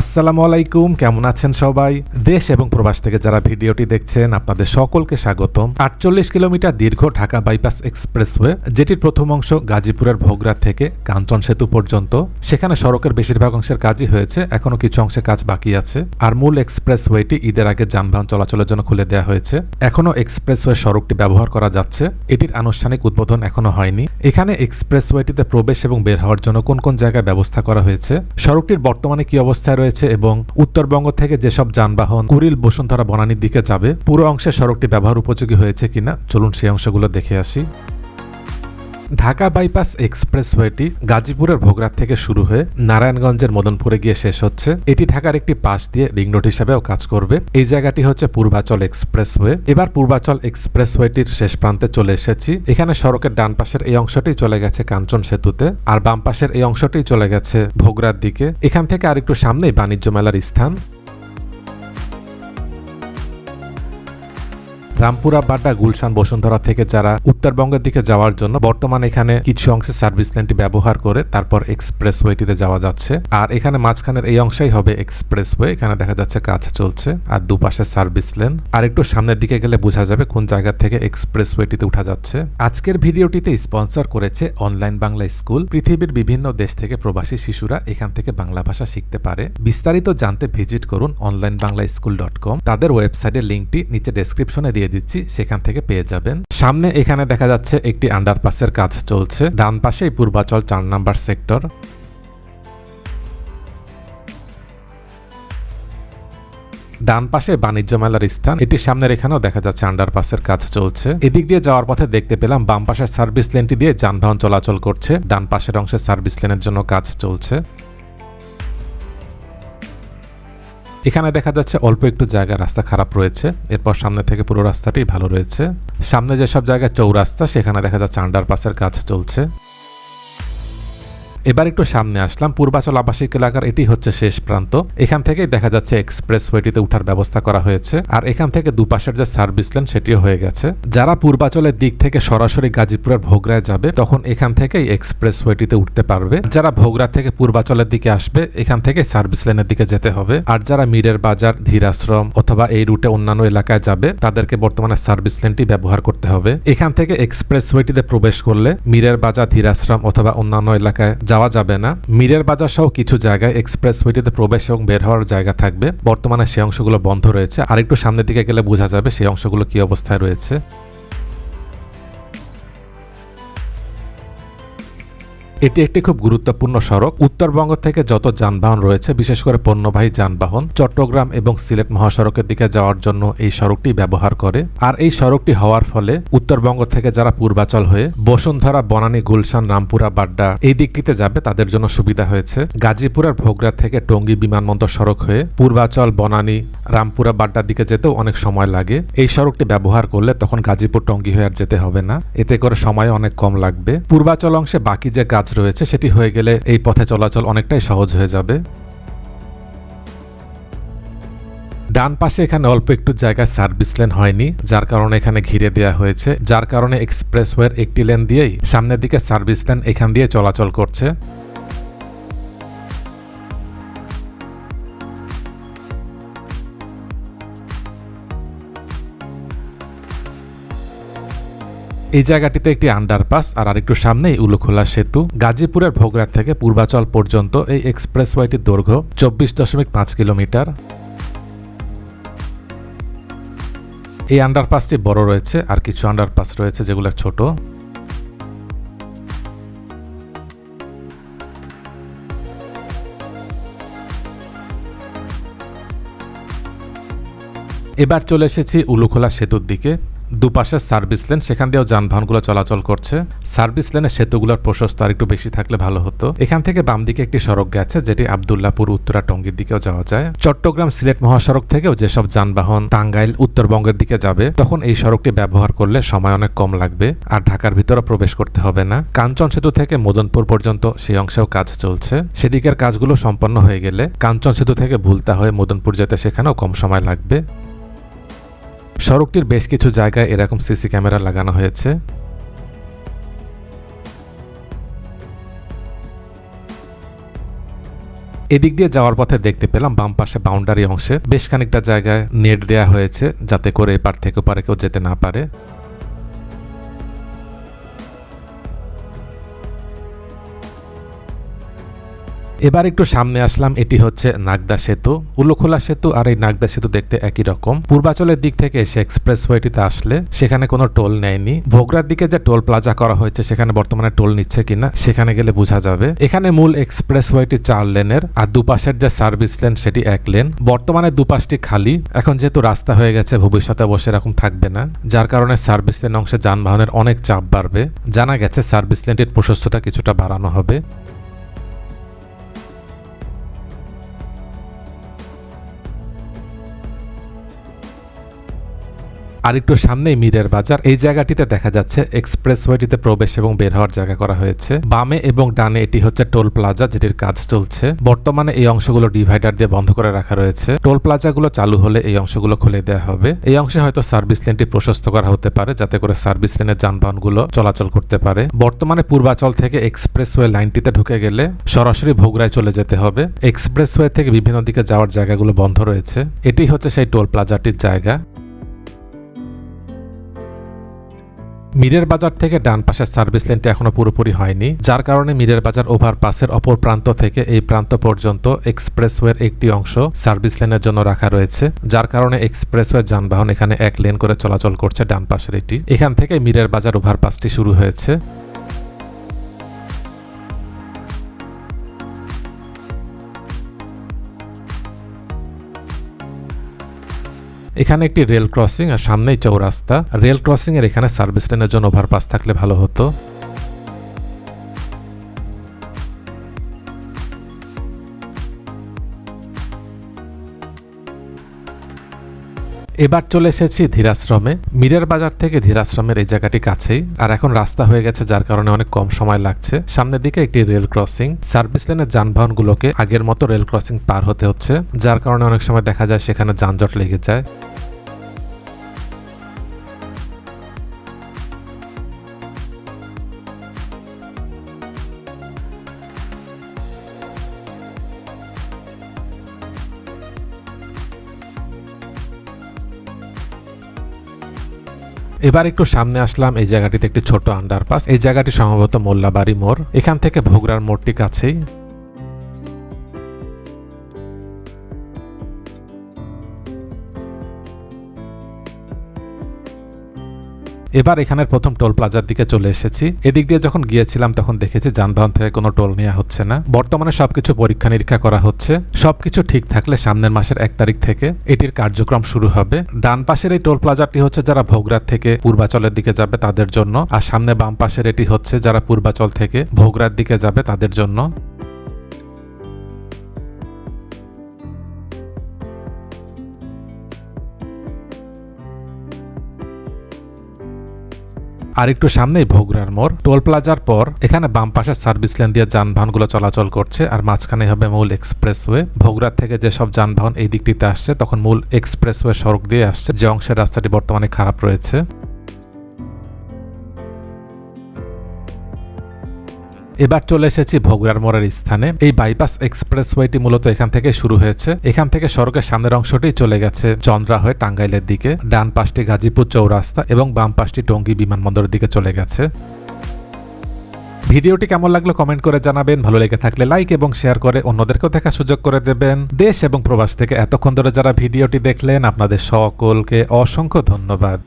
আসসালামু আলাইকুম, কেমন আছেন সবাই? দেশ এবং প্রবাস থেকে যারা ভিডিওটি দেখছেন, আপনাদের সকলকে স্বাগতম। আটচল্লিশ কিলোমিটার দীর্ঘ ঢাকা বাইপাস এক্সপ্রেসওয়ে, যেটির প্রথম অংশ গাজীপুরের ভোগরা থেকে কাঞ্চন সেতু পর্যন্ত। সেখানে সড়কের বেশিরভাগ অংশের কাজই হয়েছে, এখনও কিছু অংশে কাজ বাকি আছে। আর মূল এক্সপ্রেসওয়েটি ঈদের আগে যানবাহন চলাচলের জন্য খুলে দেওয়া হয়েছে। এখনও এক্সপ্রেসওয়ে সড়কটি ব্যবহার করা যাচ্ছে। এটির আনুষ্ঠানিক উদ্বোধন এখনও হয়নি। এখানে এক্সপ্রেসওয়েটিতে প্রবেশ এবং বের হওয়ার জন্য কোন কোন জায়গায় ব্যবস্থা করা হয়েছে? সড়কটির বর্তমানে কি অবস্থায় রয়েছে এবং উত্তরবঙ্গ থেকে যেসব যানবাহন কুরিল বসুন্ধরা বনানির দিকে যাবে, পুরো অংশে সড়কটি ব্যবহার উপযোগী হয়েছে কিনা, চলুন সেই অংশগুলো দেখে আসি। ঢাকা বাইপাস এক্সপ্রেসওয়েটি গাজীপুরের ভোগরাত থেকে শুরু হয়ে নারায়ণগঞ্জের মদনপুরে গিয়ে শেষ হচ্ছে। এটি ঢাকার একটি পাশ দিয়ে রিং রোড হিসাবেও কাজ করবে। এই জায়গাটি হচ্ছে পূর্বাচল এক্সপ্রেসওয়ে। এবার পূর্বাচল এক্সপ্রেসওয়েটির শেষ প্রান্তে চলে এসেছি। এখানে সড়কের ডান পাশের এই অংশটি চলে গেছে কাঞ্চন সেতুতে আর বাম পাশের এই অংশটি চলে গেছে ভোগরার দিকে। এখান থেকে আরেকটু সামনেই বাণিজ্য মেলার স্থান। রামপুরা, বাড্ডা, গুলশান, বসুন্ধরা থেকে যারা উত্তরবঙ্গের দিকে যাওয়ার জন্য বর্তমানে এখানে কিছু অংশে সার্ভিস লেনটি ব্যবহার করে তারপর এক্সপ্রেস এক্সপ্রেসওয়েটিতে যাওয়া যাচ্ছে। আর এখানে মাঝখানের এই অংশই হবে এক্সপ্রেসওয়ে, এখানে দেখা যাচ্ছে কাজ চলছে আর দুপাশে সার্ভিস লেন। আর একটু সামনের দিকে গেলে বোঝা যাবে কোন জায়গা থেকে এক্সপ্রেস এক্সপ্রেসওয়েটিতে উঠা যাচ্ছে। আজকের ভিডিওটিতে স্পন্সর করেছে অনলাইন বাংলা স্কুল। পৃথিবীর বিভিন্ন দেশ থেকে প্রবাসী শিশুরা এখান থেকে বাংলা ভাষা শিখতে পারে। বিস্তারিত জানতে ভিজিট করুন online Bangla school dot com. তাদের ওয়েবসাইটের লিঙ্কটি নিচে ডেসক্রিপশনে দিয়ে দিচ্ছি, সেখান থেকে পেয়ে যাবেন। সামনে এখানে দেখা যাচ্ছে একটি আন্ডারপাসের কাজ চলছে। ডান পাশে পূর্বাচল চার নাম্বার সেক্টর। ডান পাশে বাণিজ্য মেলার স্থান। এটির সামনের এখানেও দেখা যাচ্ছে আন্ডারপাসের কাজ চলছে। এদিক দিয়ে যাওয়ার পথে দেখতে পেলাম, বাম পাশের সার্ভিস লেনটি দিয়ে যানবাহন চলাচল করছে। ডান পাশের অংশে সার্ভিস লেনের জন্য কাজ চলছে। এখানে দেখা যাচ্ছে অল্প একটু জায়গা, রাস্তা খারাপ রয়েছে। এরপর সামনে থেকে পুরো রাস্তাটি ভালো রয়েছে। সামনে যেসব জায়গায় চৌরাস্তা, সেখানে দেখা যাচ্ছে আন্ডারপাসের কাজ চলছে। এবার একটু সামনে আসলাম। পূর্বাচল আবাসিক এলাকার এটি হচ্ছে শেষ প্রান্ত। এখান থেকেই দেখা যাচ্ছে এক্সপ্রেসওয়েটিতে উঠার ব্যবস্থা করা হয়েছে। আর এখান থেকে দুপাশের যে সার্ভিস লেন, সেটিও হয়ে গেছে। যারা পূর্বাচলের দিক থেকে সরাসরি গাজীপুরের ভোগরায় যাবে, তখন এখান থেকেই এক্সপ্রেসওয়েটিতে উঠতে পারবে। যারা ভোগরা থেকে পূর্বাচলের দিকে আসবে, এখান থেকে সার্ভিস লেনের দিকে যেতে হবে। আর যারা মীরের বাজার, ধীরাশ্রম অথবা এই রুটে অন্যান্য এলাকায় যাবে, তাদেরকে বর্তমানে সার্ভিস লেনটি ব্যবহার করতে হবে। এখান থেকে এক্সপ্রেসওয়েটিতে প্রবেশ করলে মীরের বাজার, ধীরাশ্রম অথবা অন্যান্য এলাকায় যাওয়া যাবে না। মিরের বাজার সহ কিছু জায়গায় এক্সপ্রেসওয়েটিতে প্রবেশ এবং বের হওয়ার জায়গা থাকবে। বর্তমানে সেই অংশগুলো বন্ধ রয়েছে। আর একটু সামনের দিকে গেলে বোঝা যাবে সেই অংশগুলো কি অবস্থায় রয়েছে। এটি একটি খুব গুরুত্বপূর্ণ সড়ক। উত্তরবঙ্গ থেকে যত যানবাহন রয়েছে, বিশেষ করে পণ্যবাহী যানবাহন, চট্টগ্রাম এবং সিলেট মহাসড়কের দিকে যাওয়ার জন্য এই সড়কটি ব্যবহার করে। আর এই সড়কটি হওয়ার ফলে উত্তরবঙ্গ থেকে যারা পূর্বাচল হয়ে বসুন্ধরা, বনানী, গুলশান, রামপুরা, বাড্ডা এই দিকটিতে যাবে, তাদের জন্য সুবিধা হয়েছে। গাজীপুরের ভোগরা থেকে টঙ্গী বিমানবন্দর সড়ক হয়ে পূর্বাচল, বনানী, রামপুরা, বাড্ডার দিকে যেতেও অনেক সময় লাগে। এই সড়কটি ব্যবহার করলে তখন গাজীপুর টঙ্গী হয়ে আর যেতে হবে না। এতে করে সময় অনেক কম লাগবে। পূর্বাচল অংশে বাকি যে কাজ রয়েছে, সেটি হয়ে গেলে এই পথে চলাচল অনেকটাই সহজ হয়ে যাবে। ডান পাশে এখানে অল্প একটু জায়গায় সার্ভিস লেন হয়নি, যার কারণে এখানে ঘিরে দেওয়া হয়েছে, যার কারণে এক্সপ্রেসওয়ের একটি লেন দিয়েই সামনের দিকে সার্ভিস লেন এখান দিয়ে চলাচল করছে। এই জায়গাটিতে একটি আন্ডারপাস আর আরেকটু সামনেই উলুখোলা সেতু। গাজীপুরের ভোগরা থেকে পূর্বাচল পর্যন্ত এই এক্সপ্রেসওয়েটির দৈর্ঘ্য চব্বিশ দশমিক পাঁচ কিলোমিটার। এই আন্ডারপাসটি বড় রয়েছে আর কিছু আন্ডারপাস রয়েছে যেগুলো ছোট। এবার চলে এসেছি উলুখোলা সেতুর দিকে। দুপাশে সার্ভিস লেন, সেখান দিয়েও যানবাহনগুলো চলাচল করছে। সার্ভিস লেনের সেতুগুলোর প্রশস্ত আর একটু বেশি থাকলে ভালো হতো। এখান থেকে বাম দিকে একটি সড়ক গেছে, যেটি আবদুল্লাপুর উত্তরা টঙ্গির দিকেও যাওয়া যায়। চট্টগ্রাম সিলেট মহাসড়ক থেকেও যেসব যানবাহন টাঙ্গাইল, উত্তরবঙ্গের দিকে যাবে, তখন এই সড়কটি ব্যবহার করলে সময় অনেক কম লাগবে আর ঢাকার ভিতরে প্রবেশ করতে হবে না। কাঞ্চন সেতু থেকে মদনপুর পর্যন্ত সেই অংশেও কাজ চলছে। সেদিকের কাজগুলো সম্পন্ন হয়ে গেলে কাঞ্চন সেতু থেকে ভুলতা হয়ে মদনপুর যেতে সেখানেও কম সময় লাগবে। সড়কটির বেশ কিছু জায়গায় এরকম সিসি ক্যামেরা লাগানো হয়েছে। এদিক দিয়ে যাওয়ার পথে দেখতে পেলাম বাম পাশে বাউন্ডারি অংশে বেশ খানিকটা জায়গায় নেট দেয়া হয়েছে যাতে করে এপার থেকে ওপারে কেউ যেতে না পারে। এবার একটু সামনে আসলাম, এটি হচ্ছে নাগদা সেতু। উল্লখোলা সেতু আর এই নাগদা সেতু দেখতে একই রকম। পূর্বাচলের দিক থেকে এসে এক্সপ্রেস ওয়েটিতে আসলে সেখানে কোনো টোল নেয়নি। ভোগরার দিকে যে টোল প্লাজা করা হয়েছে, সেখানে বর্তমানে টোল নিচ্ছে কিনা, সেখানে গেলে বোঝা যাবে। এখানে মূল এক্সপ্রেস ওয়েটি চার লেনের আর দুপাশের যে সার্ভিস লেন, সেটি এক লেন। বর্তমানে দুপাশটি খালি। এখন যেহেতু রাস্তা হয়ে গেছে, ভবিষ্যতে বসে এরকম থাকবে না। যার কারণে সার্ভিস লেন অংশে যানবাহনের অনেক চাপ বাড়বে। জানা গেছে, সার্ভিস লেনটির প্রশস্ততা কিছুটা বাড়ানো হবে। আর একটু সামনেই মিরের বাজার। এই জায়গাটিতে দেখা যাচ্ছে এক্সপ্রেস ওয়েটিতে প্রবেশ এবং বের হওয়ার জায়গা করা হয়েছে। বামে এবং ডানে এটি হচ্ছে টোল প্লাজা, যেটির কাজ চলছে। বর্তমানে এই অংশগুলো ডিভাইডার দিয়ে বন্ধ করে রাখা রয়েছে। টোল প্লাজাগুলো চালু হলে এই অংশগুলো খুলে দেওয়া হবে। এই অংশে হয়তো সার্ভিস লেনটি প্রশস্ত করা হতে পারে, যাতে করে সার্ভিস লেনের যানবাহনগুলো চলাচল করতে পারে। বর্তমানে পূর্বাচল থেকে এক্সপ্রেসওয়ে লাইনটিতে ঢুকে গেলে সরাসরি ভোগরায় চলে যেতে হবে। এক্সপ্রেসওয়ে থেকে বিভিন্ন দিকে যাওয়ার জায়গাগুলো বন্ধ রয়েছে। এটি হচ্ছে সেই টোল প্লাজাটির জায়গা। মিরের বাজার থেকে ডান পাশের সার্ভিস লেনটি এখনও পুরোপুরি হয়নি, যার কারণে মিরের বাজার ওভারপাসের অপর প্রান্ত থেকে এই প্রান্ত পর্যন্ত এক্সপ্রেসওয়ের একটি অংশ সার্ভিস লেনের জন্য রাখা রয়েছে, যার কারণে এক্সপ্রেসওয়ে যানবাহন এখানে এক লেন করে চলাচল করছে ডান পাশের এটি। এখান থেকে মিরের বাজার ওভারপাসটি শুরু হয়েছে। এখানে একটি রেল ক্রসিং আর সামনেই চৌরাস্তা। রেল ক্রসিং এর এখানে সার্ভিস লেনের জন্য ওভারপাস থাকলে ভালো হতো। এবার চলে এসেছি ধীরাশ্রমে। মিরের বাজার থেকে ধীরাশ্রমের এই জায়গাটি কাছেই, আর এখন রাস্তা হয়ে গেছে যার কারণে অনেক কম সময় লাগছে। সামনের দিকে একটি রেল ক্রসিং। সার্ভিস লেনের যানবাহনগুলোকে আগের মতো রেল ক্রসিং পার হতে হচ্ছে, যার কারণে অনেক সময় দেখা যায় সেখানে যানজট লেগে যায়। এবার একটু সামনে আসলাম এই জায়গাটিতে একটি ছোট আন্ডারপাস এই জায়গাটি সম্ভবত মোল্লাবাড়ি মোড়। এখান থেকে ভোগরার মোড়টি কাছেই। এবার এখানের প্রথম টোল প্লাজার দিকে চলে এসেছি। এদিক দিয়ে যখন গিয়েছিলাম, তখন দেখেছি যানবাহন থেকে কোনো টোল নেওয়া হচ্ছে না। বর্তমানে সবকিছু পরীক্ষা নিরীক্ষা করা হচ্ছে। সবকিছু ঠিক থাকলে সামনের মাসের এক তারিখ থেকে এটির কার্যক্রম শুরু হবে। ডান পাশের এই টোল প্লাজাটি হচ্ছে যারা ভোগরাত থেকে পূর্বাচলের দিকে যাবে তাদের জন্য, আর সামনে বাম পাশের এটি হচ্ছে যারা পূর্বাচল থেকে ভোগরার দিকে যাবে তাদের জন্য। আর একটু সামনেই ভোগরার মোড়। টোল প্লাজার পর এখানে বাম পাশে সার্ভিস লেন দিয়ে যানবাহনগুলো চলাচল করছে আর মাঝখানে হবে মূল এক্সপ্রেসওয়ে। ভোগরার থেকে যেসব যানবাহন এই দিকটিতে আসছে, তখন মূল এক্সপ্রেসওয়ে সড়ক দিয়ে আসছে। যে অংশের রাস্তাটি বর্তমানে খারাপ রয়েছে। এবার চলে এসেছি ভোগরার মোড়ের স্থানে। এই বাইপাস এক্সপ্রেসওয়েটি মূলত এখান থেকে শুরু হয়েছে। এখান থেকে সড়কের সামনের অংশটি চলে গেছে চন্দ্রা হয়ে টাঙ্গাইলের দিকে। ডান পাশটি গাজীপুর চৌরাস্তা এবং বাম পাশটি টঙ্গী বিমানবন্দরের দিকে চলে গেছে। ভিডিওটি কেমন লাগল কমেন্ট করে জানাবেন। ভালো লেগে থাকলে লাইক এবং শেয়ার করে অন্যদেরকেও দেখার সুযোগ করে দেবেন। দেশ এবং প্রবাস থেকে এতক্ষণ ধরে যারা ভিডিওটি দেখলেন, আপনাদের সকলকে অসংখ্য ধন্যবাদ।